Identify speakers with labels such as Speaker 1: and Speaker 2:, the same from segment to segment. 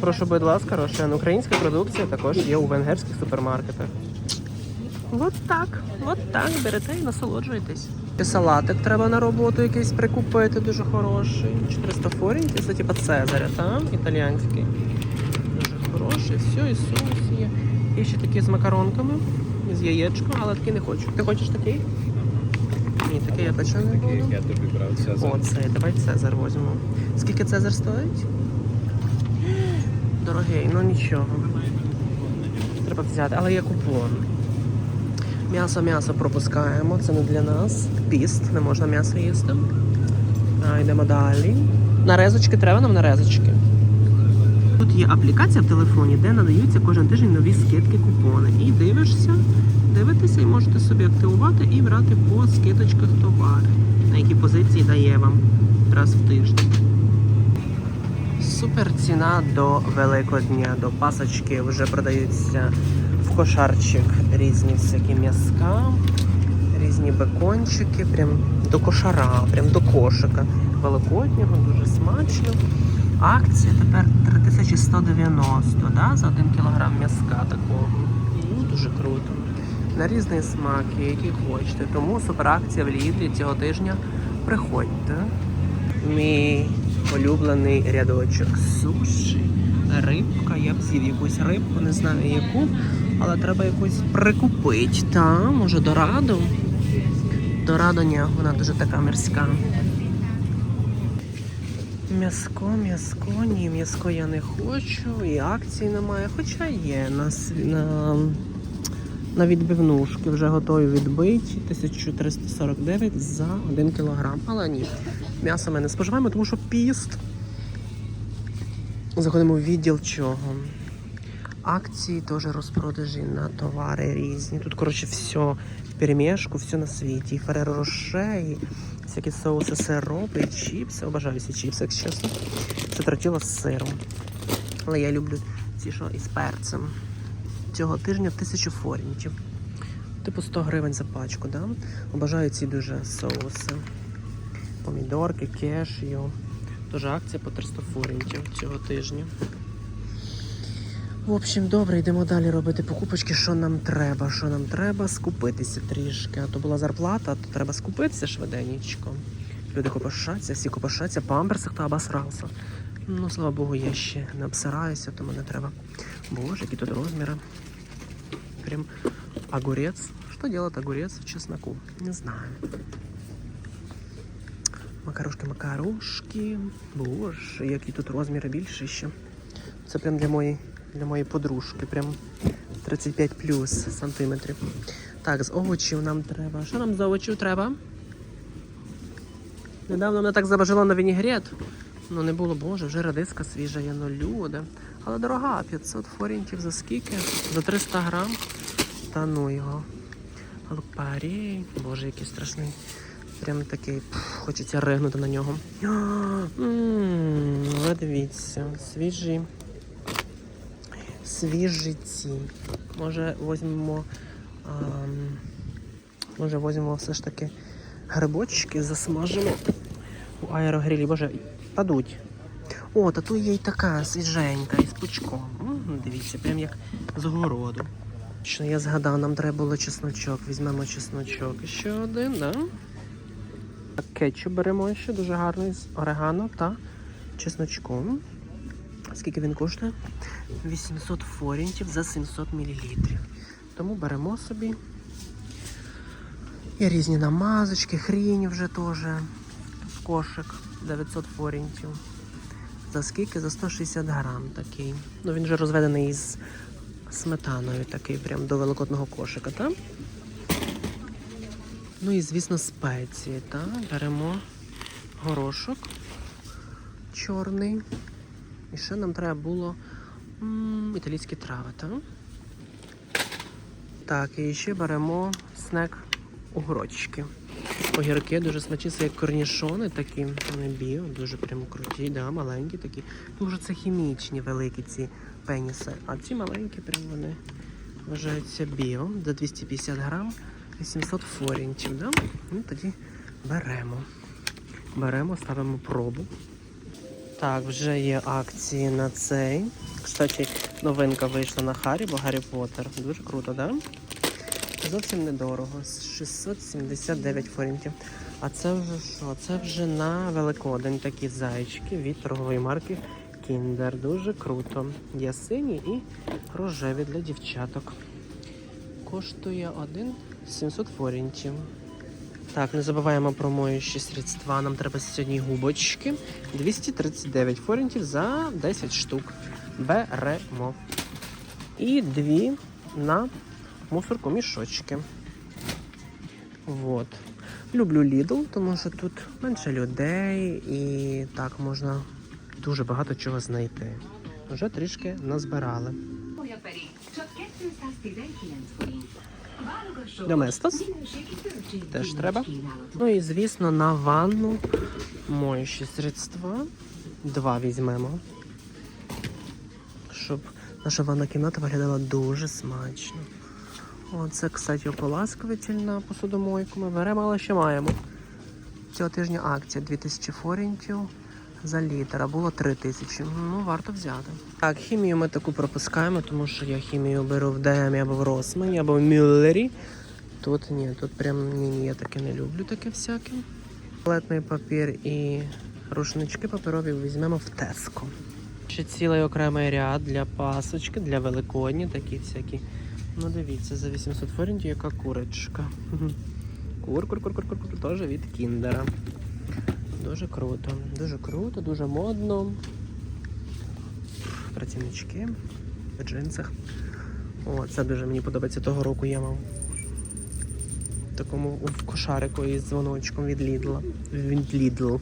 Speaker 1: Прошу, будь ласка, Рошен. Українська продукція також є у венгерських супермаркетах. От так, от так, берете і насолоджуєтесь. І салатик треба на роботу якийсь прикупити, дуже хороший. 400 форінтів, це типа Цезаря, там, італіянський. Дуже хороший, все, і соус є. Є ще такі з макаронками, з яєчком, але такий не хочу. Ти хочеш такий? Ні, такий я точно не
Speaker 2: Такий, як я тобі брав, це за
Speaker 1: О, цей, давай Цезар візьмемо. Скільки Цезар стоїть? Дорогий, ну нічого. Треба взяти, але є купон. М'ясо, м'ясо пропускаємо, це не для нас. Піст, не можна м'ясо їсти. А, йдемо далі. Нарезочки треба нам нарезочки. Тут є аплікація в телефоні, де надаються кожен тиждень нові скидки, купони. І дивишся, дивитеся і можете собі активувати і брати по скидочках товари, на які позиції дає вам раз в тиждень. Супер ціна до Великодня, до пасочки вже продаються в кошарчик різні всякі м'язка, різні бекончики, прям до кошара, прям до кошика. Великоднього, дуже смачно. Акція тепер 3190 да, за 1 кілограм м'язка такого. Ну, дуже круто. На різний смак, який хочете. Тому суперакція в Лідлі цього тижня. Приходьте. Мій улюблений рядочок суші, рибка. Я б з'їв якусь рибку, не знаю яку, але треба якусь прикупити. Та, може, дораду. Дорадо ні, вона дуже така морська. М'яско, м'яско, ні, м'яско я не хочу, і акцій немає, хоча є на, на, на відбивнушки вже готові відбиті 1349 за 1 кілограм. Але ні, м'ясо ми не споживаємо, тому що піст. Заходимо в відділ чого. Акції теж розпродажі на товари різні. Тут, коротше, все в перемішку, все на світі. І Ферреро Роше, і всякі соуси, сиропи, і чіпси. Обожаю ці чіпси, якщо чесно. Це тротіло з сиром. Але я люблю ці, що із перцем. Цього тижня тисячу форінтів. Типу 100 гривень за пачку, да? Обожаю ці дуже соуси. Помідорки, кешю. Тоже акція по 300 форінтів цього тижня. В общем, добре, йдемо далі робити покупочки, що нам треба. Що нам треба? Скупитися трішки. А то була зарплата, то треба скупитися швиденечко. Люди копошаться, всі копошаться, памперси, хто обосрався. Ну, слава Богу, я ще не обсираюся, тому не треба. Боже, які тут розміри. Прям огурец. Что делает огурец в чесноку? Не знаю. Макарошки, макарошки. Боже, які тут розміри більше ще. Це прям для моєї, для моєї подружки. Прям 35 плюс сантиметрів. Так, з овочів нам треба. Що нам з овочів треба? Недавно мене так забажило на вінігрет. Ну не було, боже, вже радиска свіжа, є ну люди. Але дорога, 500 форінтів за скільки? За 300 грам. Та ну його. Лупарій. Боже, який страшний. Прям такий, пф, хочеться ригнути на нього. Ви дивіться, свіжі. Свіжі ці. Може візьмемо. ам, може візьмемо все ж таки грибочки, засмажимо у аерогрилі. Боже, падуть. О, та тут є й така свіженька із пучком. Дивіться, прям як з городу. Що я згадав, нам треба було чесночок. Візьмемо чесночок. Ще один, да? Кетчуп беремо ще дуже гарний з орегано та чесночком. Скільки він коштує? 800 форінтів за 700 мл. Тому беремо собі. Є різні намазочки, хрінь вже теж в кошик 900 форінтів. За скільки? За 160 грам такий. Ну він вже розведений із сметаною, такий прям до великодного кошика, так? Ну і, звісно, спеції, так? Беремо горошок чорний. І ще нам треба було італійські трави, так? Так, і ще беремо снек огірочки. Огірки дуже смачні, як корнішони такі, вони біо, дуже прямо круті, да, маленькі такі. Дуже це хімічні великі ці пеніси. А ці маленькі, прям вони вважаються біо за 250 грам, 800 форінтів. Да? Ну, тоді беремо. Беремо, ставимо пробу. Так, вже є акції на цей. Кстати, новинка вийшла на Харібо, Гаррі Поттер. Дуже круто, да? Зовсім недорого. 679 форінтів. А це вже що? Це вже на Великодень такі зайчики від торгової марки Kinder. Дуже круто. Є сині і рожеві для дівчаток. Коштує один 700 форінтів. Так, не забуваємо про моющі средства. Нам треба сьогодні губочки. 239 форінтів за 10 штук. Беремо. І дві на мусорку мішочки. Вот. Люблю Lidl, тому що тут менше людей і так можна дуже багато чого знайти. Вже трішки назбирали. Доместос теж треба. Ну і звісно, на ванну моючі средства. Два візьмемо. Щоб наша ванна кімната виглядала дуже смачно. Оце, кстати, ополаскуватель на посудомойку ми беремо, але ще маємо. Цього тижня акція 2000 форінтів за літр, а було 3000. Ну, варто взяти. Так, хімію ми таку пропускаємо, тому що я хімію беру в ДМі або в Росмані, або в Мюллері. Тут ні, тут прям ні, я таке не люблю, таке всяке. Туалетний папір і рушнички паперові візьмемо в Теско. Ще цілий окремий ряд для пасочки, для великодні, такі всякі. Ну дивіться, за 800 форінтів яка курочка. Кур, кур, кур, кур, кур, кур, теж від кіндера. Дуже круто, дуже круто, дуже модно. Працівнички в джинсах. О, це дуже мені подобається. Того року я мав такому в кошарику із дзвоночком від Lidl. Від Lidl.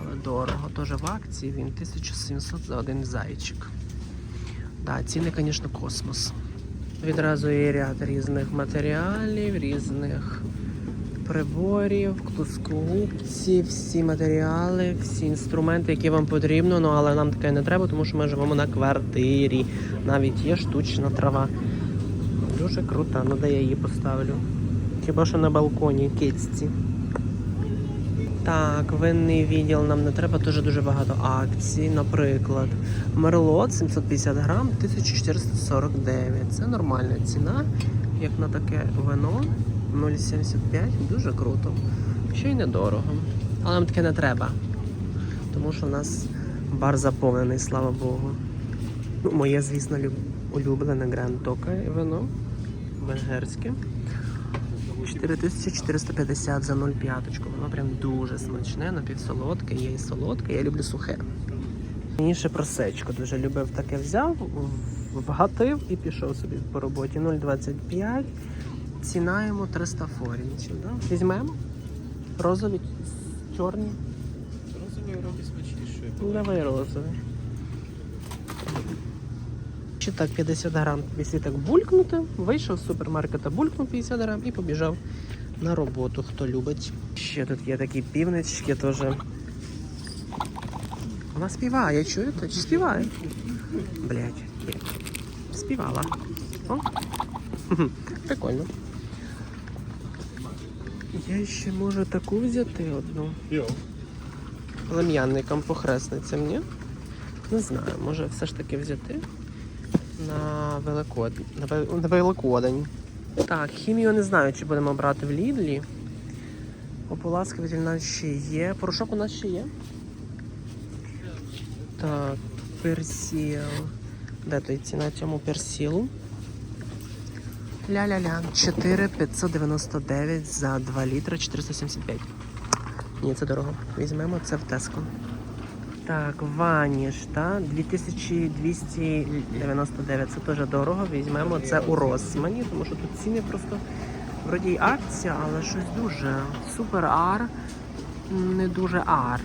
Speaker 1: Але дорого. Теж в акції він 1700 за один зайчик. Да, ціни, звісно, космос. Відразу є ряд різних матеріалів, різних приборів, плоскогубці, всі матеріали, всі інструменти, які вам потрібно, ну але нам таке не треба, тому що ми живемо на квартирі. Навіть є штучна трава. Дуже крута, ну де я її поставлю. Хіба що на балконі кицьці. Так, винний відділ нам не треба, дуже дуже багато акцій. Наприклад, Мерлот 750 грам 1449. Це нормальна ціна, як на таке вино 0,75. Дуже круто. Ще й недорого. Але нам таке не треба. Тому що в нас бар заповнений, слава Богу. Ну, моє, звісно, улюблене Гранд Тока вино. Венгерське. 4450 за 0,5. Воно прям дуже смачне, напівсолодке, є і солодке, я люблю сухе. Раніше просечко дуже любив таке взяв, вгатив і пішов собі по роботі. 0,25. Ціна йому 300 форінтів. Да? Візьмемо. Розові, чорні.
Speaker 2: Розовий робить смачніше.
Speaker 1: Ну, Давай розовий. Чи так 50 грам, якщо так булькнути, вийшов з супермаркета, булькнув 50 грам і побіжав на роботу, хто любить. Ще тут є такі півнички теж. Вона співає, чуєте? Чи співає? Блять. Співала. О. Прикольно. Я ще можу таку взяти одну
Speaker 2: Йо.
Speaker 1: плем'янникам похресницям, ні? Не знаю, може все ж таки взяти на Великодень. На, Великодень. Так, хімію не знаю, чи будемо брати в Лідлі. Ополаскуватель у нас ще є. Порошок у нас ще є. Так, персіл. Де той ціна цьому персілу? Ля-ля-ля. 4,599 за 2 літри 475. Ні, це дорого. Візьмемо це в Теско. Так, ваніш, та 2299. Це теж дорого. Візьмемо це у Росмані, тому що тут ціни просто вроді й акція, але щось дуже супер ар, не дуже ар.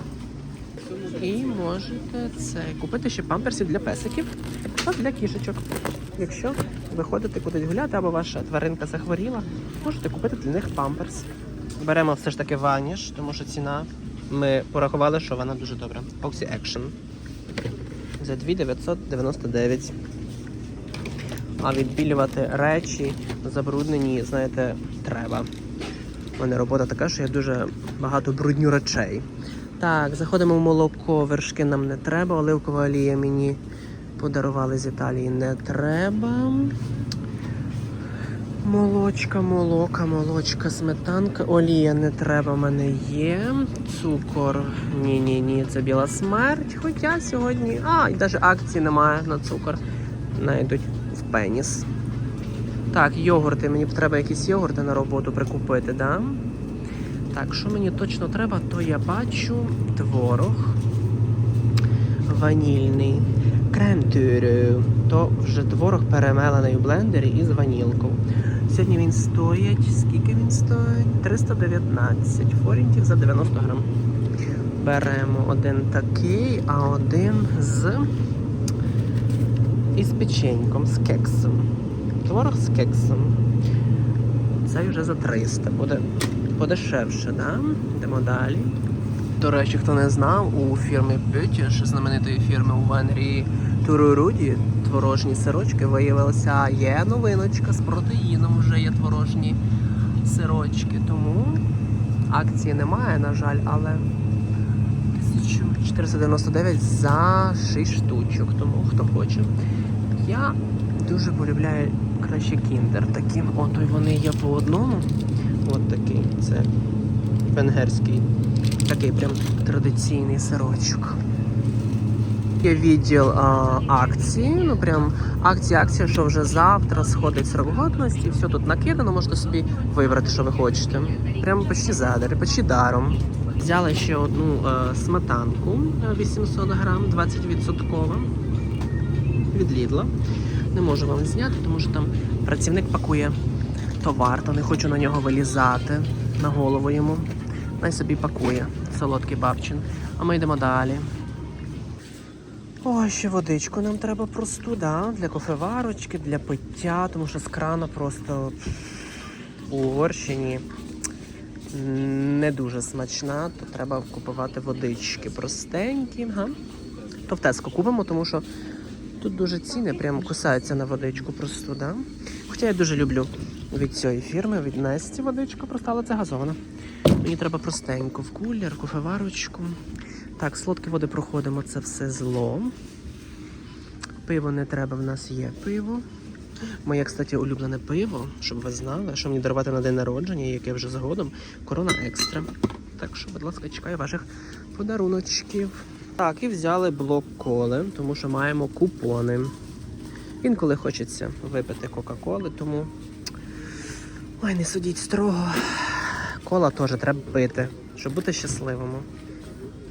Speaker 1: І можете це купити ще памперсів для песиків та для кішечок. Якщо ви ходите кудись гуляти або ваша тваринка захворіла, можете купити для них памперс. Беремо все ж таки ваніш, тому що ціна. Ми порахували, що вона дуже добра. Oxy Action. За 2999. А відбілювати речі забруднені, знаєте, треба. У мене робота така, що я дуже багато брудню речей. Так, заходимо в молоко, вершки нам не треба, оливкова олія мені подарували з Італії, не треба. Молочка, молока, молочка, сметанка, олія не треба, в мене є. Цукор. Ні, ні, ні, це біла смерть. Хоча сьогодні. А, і навіть акції немає на цукор. Найдуть в пеніс. Так, йогурти. Мені треба якісь йогурти на роботу прикупити, да? Так, що мені точно треба, то я бачу творог ванільний. Крем-тюрю. То вже творог перемелений у блендері із ванілкою. Сьогодні він стоїть. Скільки він стоїть? 319 форінтів за 90 грам. Беремо один такий, а один з із печеньком, з кексом. Творог з кексом. Цей вже за 300 буде подешевше, да? Йдемо далі. До речі, хто не знав, у фірми Бютіш, знаменитої фірми у Венгрії Туруруді, творожні сирочки виявилося, є новиночка з протеїном, вже є творожні сирочки. Тому акції немає, на жаль, але 1499 за 6 штучок. Тому хто хоче. Я дуже полюбляю краще кіндер такі. От вони є по одному. От такий. Це венгерський. Такий прям традиційний сирочок. Є відділ а, акції. Ну прям акція, акція, що вже завтра сходить срок годності. Все тут накидано, можете собі вибрати, що ви хочете. Прямо почти задари, почти даром. Взяла ще одну е, сметанку е, 800 грам, 20% від Лідла. Не можу вам зняти, тому що там працівник пакує товар, то не хочу на нього вилізати на голову йому. Най собі пакує солодкий бабчин. А ми йдемо далі. О, ще водичку нам треба просту, да? для кофеварочки, для пиття, тому що з крана просто у Угорщині не дуже смачна, то треба купувати водички простенькі. Га? То в Теско купимо, тому що тут дуже ціни, прямо кусаються на водичку просту, да? Хоча я дуже люблю від цієї фірми, від Несті водичку просто, але це газована. Мені треба простенько в кулер, кофеварочку. Так, солодкі води проходимо, це все зло. Пиво не треба, в нас є пиво. Моє, кстати, улюблене пиво, щоб ви знали, що мені дарувати на день народження, яке вже згодом, корона екстра. Так що, будь ласка, чекаю ваших подаруночків. Так, і взяли блок коли, тому що маємо купони. Інколи хочеться випити Кока-Коли, тому. Ой, не судіть строго. Кола теж треба пити, щоб бути щасливими.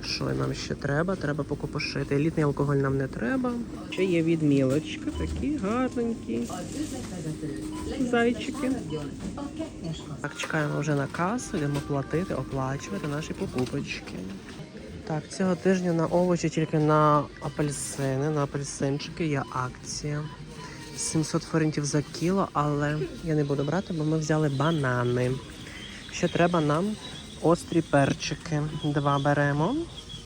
Speaker 1: Що нам ще треба? Треба покупошити. Елітний алкоголь нам не треба. Ще є відмілочки, такі гарненькі. Зайчики. Так, чекаємо вже на касу, йдемо платити, оплачувати наші покупочки. Так, цього тижня на овочі тільки на апельсини, на апельсинчики є акція. 700 форинтів за кіло, але я не буду брати, бо ми взяли банани. Ще треба нам острі перчики. Два беремо.